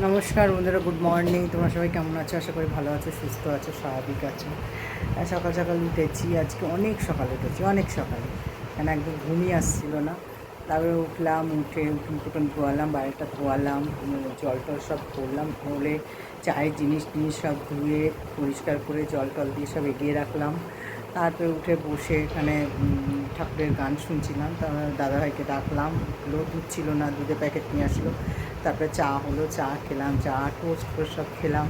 নমস্কার বন্ধুরা good morning তোমরা সবাই কেমন আছো? আশা করি ভালো আছো, সুস্থ আছো, স্বাভাবিক আছো। সকাল সকাল উঠেছি, আজকে অনেক সকাল উঠেছি, অনেক সকালে। কেন একদম ঘুমই আসছিল না। তারপরে উঠলাম, উঠে উঠুন টুটুন ধোয়ালাম বাড়িটা ধোয়ালাম জল টল সব করলাম হলে চায়ের জিনিস টিনিস সব ধুয়ে, পরিষ্কার করে জল টল দিয়ে সব এগিয়ে রাখলাম। তারপরে উঠে বসে এখানে ঠাকুরের গান শুনছিলাম তারপর দাদাভাইকে ডাকলাম উঠল দুধ ছিল না, দুধের প্যাকেট নিয়ে আসলো। তারপরে চা হলো, চা খেলাম, চা, টোস্ট ফোস্ট সব খেলাম।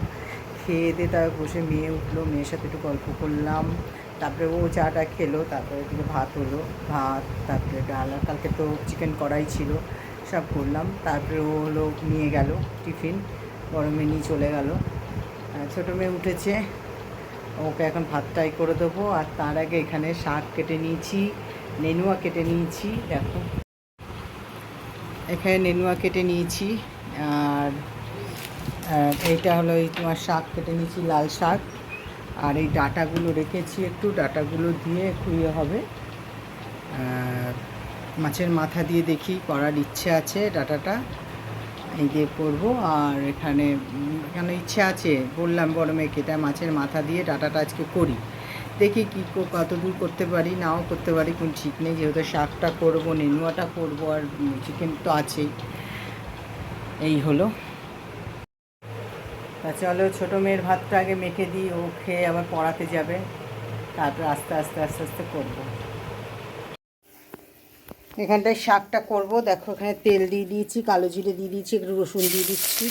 খেয়ে দিয়ে তারপর বসে মেয়ে উঠল, মেয়ের সাথে একটু গল্প করলাম। তারপরে ও চাটা খেলো, তারপরে একটু ভাত হলো, ভাত, তারপরে ডাল, আর কালকে তো চিকেন কড়াই ছিল, সব করলাম। তারপরে ও হলো, নিয়ে গেল টিফিন গরমে নিয়ে চলে গেল। ছোটো মেয়ে উঠেছে ওকে এখন ভাত ভাতটাই করে দেবো। আর তার আগে এখানে শাক কেটে নিয়েছি, নেনুয়া কেটে নিয়েছি, দেখো। এখানে নেনুয়া কেটে নিয়েছি, আর আর এইটা হলো এই তোমার শাক কেটে নিয়েছি, লাল শাক। আর এই ডাটাগুলো রেখেছি একটু, ডাটাগুলো দিয়ে একটু ইয়ে হবে। মাছের মাথা দিয়ে দেখি, করার ইচ্ছে আছে ডাটাটা। এই দিয়ে করব। আর এখানে এখানে ইচ্ছে আছে, বললাম বড় মেয়েকে এটা মাছের মাথা দিয়ে ডাটাটা আজকে করি। দেখি কী কত দূর করতে পারি, নাও করতে পারি, কোন ঠিক নেই, যেহেতু শাকটা করব, নেনুয়াটা করব, আর চিকেন তো আছেই। এই হলো। তা চলো, ছোটো মেয়ের ভাতটা আগে মেখে দিই, ও খেয়ে আবার পড়াতে যাবে। তারপর আস্তে আস্তে আস্তে আস্তে করব। এখানটায় শাকটা করব। দেখো, এখানে তেল দিয়ে দিয়েছি, কালো জিরে দিয়ে দিয়েছি, একটু রসুন দিয়ে দিচ্ছি।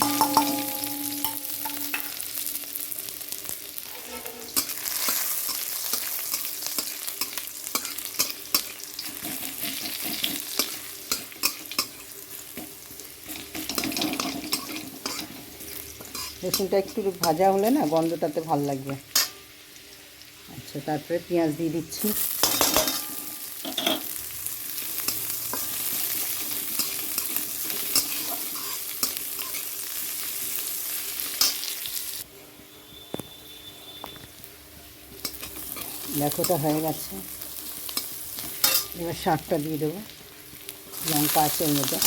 রসুনটা একটু ভাজা হলে না গন্ধটাতে ভালো লাগবে। আচ্ছা তারপরে পেঁয়াজ দিয়ে দিচ্ছি। দেখোটা হয়ে গেছে। এবার শাকটা দিয়ে দেবো। লঙ্কা আছে এর মধ্যে।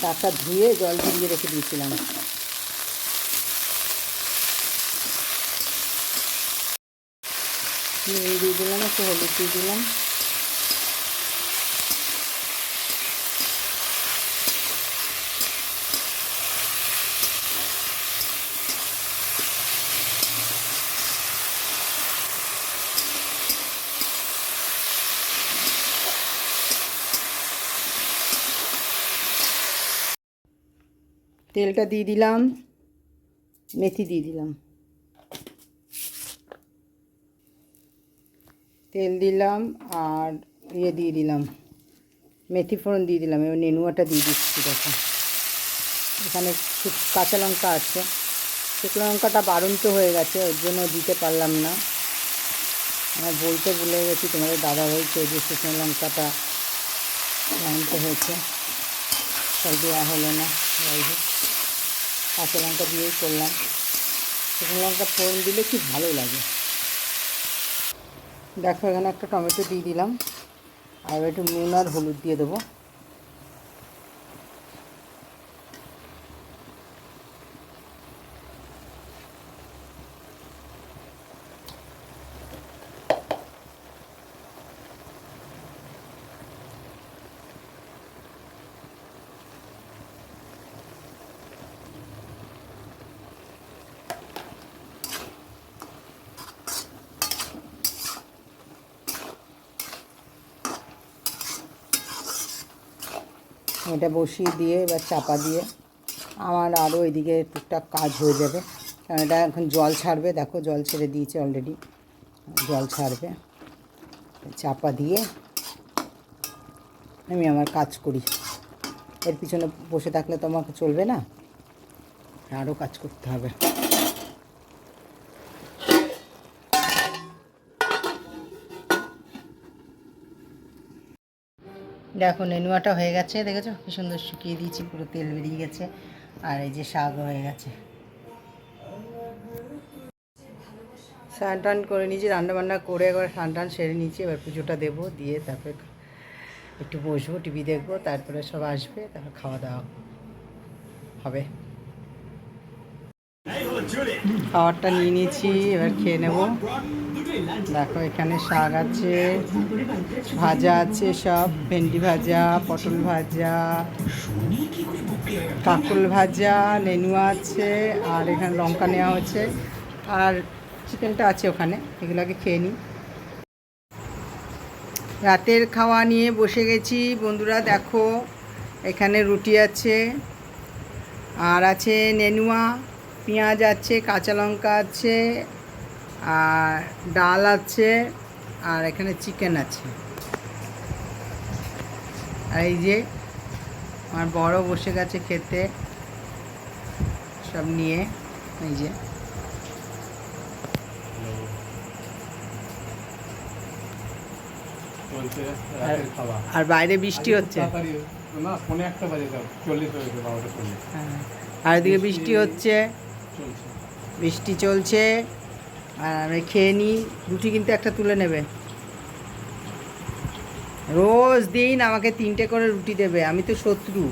শাকটা ধুয়ে জল ভিজিয়ে রেখে দিয়েছিলাম। দিয়ে দিলাম, একটু হলুদ দিয়ে দিলাম। তেলটা দিয়ে দিলাম, মেথি দিয়ে দিলাম। তেল দিলাম আর ইয়ে দিয়ে দিলাম, মেথি ফোড়ন দিয়ে দিলাম, এবার নেনুয়াটা দিয়ে দিচ্ছি, দেখো। এখানে কাঁচা লঙ্কা আছে। শুকনো লঙ্কাটা বাড়ন্ত হয়ে গেছে, ওর জন্য দিতে পারলাম না। আমার বলতে ভুলে গেছি, তোমাদের দাদা হয়েছে যে শুকনো লঙ্কাটা বাড়ন্ত হয়েছে, তাই দেওয়া হলো না। হোক কাঁচা লঙ্কা দিয়েই করলাম। শুকনো লঙ্কা ফোড়ন দিলে কি ভালো লাগে। দেখো, এখানে একটা টমেটো দিয়ে দিলাম। আর একটু নুন আর হলুদ দিয়ে দেবো। এটা বসিয়ে দিয়ে এবার চাপা দিয়ে আমার আরও ওইদিকে টুকটাক কাজ হয়ে যাবে। কারণ এটা এখন জল ছাড়বে, দেখো জল ছেড়ে দিয়েছে অলরেডি জল ছাড়বে। চাপা দিয়ে আমি আমার কাজ করি। এর পিছনে বসে থাকলে তো আমাকে চলবে না। আরও কাজ করতে হবে। দেখো, নেনুয়াটা হয়ে গেছে, দেখেছ? কি সুন্দর শুকিয়ে দিয়েছি, পুরো তেল বেরিয়ে গেছে। আর এই যে শাক হয়ে গেছে। স্নান টান করে নিয়েছি, রান্নাবান্না করে একবার স্নান টান সেরে নিয়েছি, এবার পুজোটা দেবো, দিয়ে তারপরে একটু বসবো, টিভি দেখব, তারপরে সব আসবে, তারপর খাওয়া দাওয়া হবে। খাবারটা নিয়ে নিয়েছি, এবার খেয়ে নেব। দেখো, এখানে শাক আছে, ভাজা আছে সব, ভেন্ডি ভাজা, পটল ভাজা কাকল ভাজা, নেনুয়া আছে, আর এখানে লঙ্কা নেওয়া হচ্ছে, আর চিকেনটা আছে ওখানে, এগুলোকে খেয়ে নিই। রাতের খাওয়া নিয়ে বসে গেছি, বন্ধুরা দেখো, এখানে রুটি আছে, আর আছে নেনুয়া, পেঁয়াজ আছে, কাঁচা লঙ্কা আছে আর ডাল আছে আর এখানে চিকেন আছে। আর এই যে আমার বড় বসে গেছে খেতে সব নিয়ে এই যে। আর বাইরে বৃষ্টি হচ্ছে। হ্যাঁ। আর এদিকে বৃষ্টি হচ্ছে। বৃষ্টি চলছে। আর আমি খেয়ে নিই, রুটি কিন্তু একটা তুলে নেবে। রোজ দিন আমাকে তিনটে করে রুটি দেবে, আমি তো শত্রু।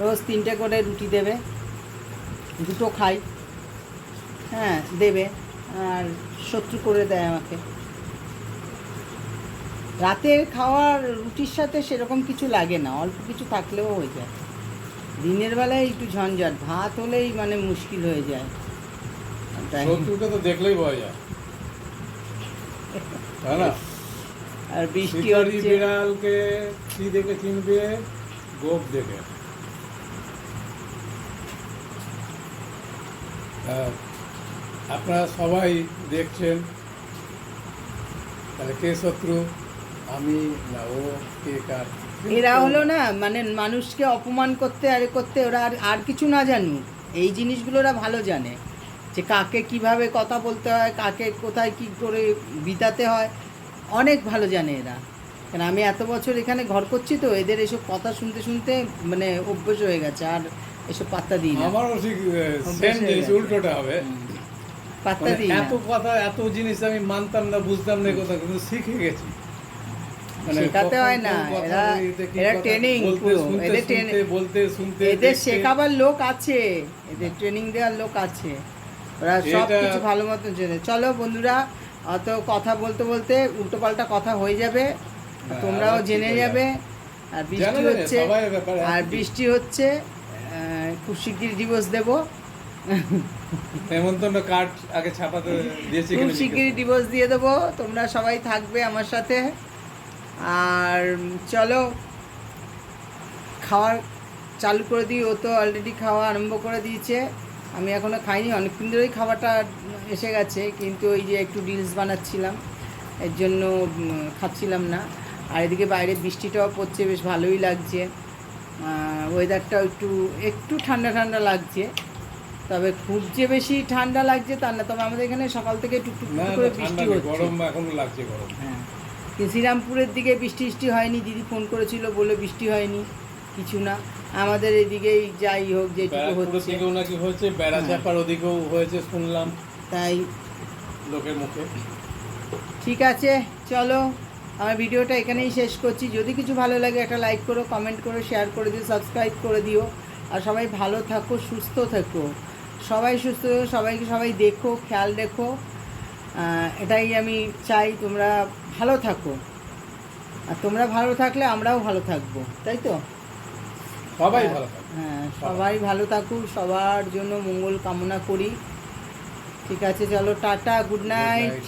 রোজ তিনটে করে রুটি দেবে, দুটো খাই। হ্যাঁ দেবে, আর শত্রু করে দেয় আমাকে। রাতের খাওয়ার রুটির সাথে সেরকম কিছু লাগে না, অল্প কিছু থাকলেও হয়ে যায়। দিনের বেলায় একটু ঝঞ্ঝট, ভাত হলেই মানে মুশকিল হয়ে যায়। তাই। শত্রুকে তো দেখলেই বোঝা যায়। তাই না? আর বৃষ্টি হচ্ছে। বিড়ালকে কি দেখে চিনবে? গোপ দেখে। আপনারা সবাই দেখছেন তাহলে কে শত্রু? আমি না ও কে কার? এরা হলো না মানে মানুষকে অপমান করতে আর করতে ওরা আর আর কিছু না জানুক। এই জিনিসগুলো ওরা ভালো জানে। যে কাকে কীভাবে কথা বলতে হয় কাকে কোথায় কি করে বিতাতে হয় অনেক ভালো জানে এরা। কেন আমি এত বছর এখানে ঘর করছি তো এদের এসব কথা শুনতে শুনতে মানে অভ্যেস হয়ে গেছে আর এসব পাত্তা দিই না। আমারও ঠিক সেম জিনিস উল্টোটা হবে। পাত্তা মানে দিই এত কথা এত জিনিস আমি মানতাম না বুঝতাম না কথা কিন্তু শিখে গেছি। মানে শেখাতে হয় না, এরা- এরা কথা training বলতে, পুরো, শুনতে, এদের বলতে শুনতে এদের শেখাবার লোক আছে। এদের ট্রেনিং দেওয়ার লোক আছে। ওরা সব কিছু ভালো মতন জেনে। চলো বন্ধুরা অত কথা বলতে বলতে উল্টোপাল্টা কথা হয়ে যাবে। হ্যাঁ, তোমরাও জেনে যাবে। আর বৃষ্টি হচ্ছে। আর বৃষ্টি হচ্ছে। খুব শিগগির ডিভোর্স দেবো। নেমন্তন্ন কার্ড আগে ছাপাতে দিয়েছি খুব শিগগিরই ডিভোর্স দিয়ে দেবো। তোমরা সবাই থাকবে আমার সাথে। আর চলো খাওয়ার চালু করে দিই। ও তো অলরেডি খাওয়া আরম্ভ করে দিয়েছে। আমি এখনও খাইনি অনেকক্ষণ ধরেই খাবারটা এসে গেছে কিন্তু ওই যে একটু রিলস বানাচ্ছিলাম এর জন্য খাচ্ছিলাম না। আর এদিকে বাইরে বৃষ্টিটাও পড়ছে বেশ ভালোই লাগছে। ওয়েদারটাও একটু একটু ঠান্ডা ঠান্ডা লাগছে। তবে খুব যে বেশি ঠান্ডা লাগছে তা না তবে আমাদের এখানে সকাল থেকে টুকটুক করে বৃষ্টি হচ্ছে। গরম এখনও লাগছে গরম। হ্যাঁ। শ্রীরামপুরের দিকে বৃষ্টি বৃষ্টি হয়নি দিদি ফোন করেছিল বলে বৃষ্টি হয়নি। কিছু না। আমাদের এদিকেই যাই হোক যেটুকু হচ্ছে। দিকেও নাকি হয়েছে বেড়া চাপার ওদিকেও হয়েছে শুনলাম। তাই। লোকের মুখে। ঠিক আছে চলো। আমার ভিডিওটা এখানেই শেষ করছি। যদি কিছু ভালো লাগে একটা লাইক করো কমেন্ট করো শেয়ার করে দিও সাবস্ক্রাইব করে দিও। আর সবাই ভালো থাকো সুস্থ থাকো। সবাই সুস্থ থেকো সবাইকে সবাই দেখো খেয়াল রেখো। এটাই আমি চাই তোমরা ভালো থাকো। আর তোমরা ভালো থাকলে আমরাও ভালো থাকব তাই তো? সবাই ভালো হ্যাঁ সবাই ভালো থাকুক সবার জন্য মঙ্গল কামনা করি। ঠিক আছে চলো টাটা গুড নাইট.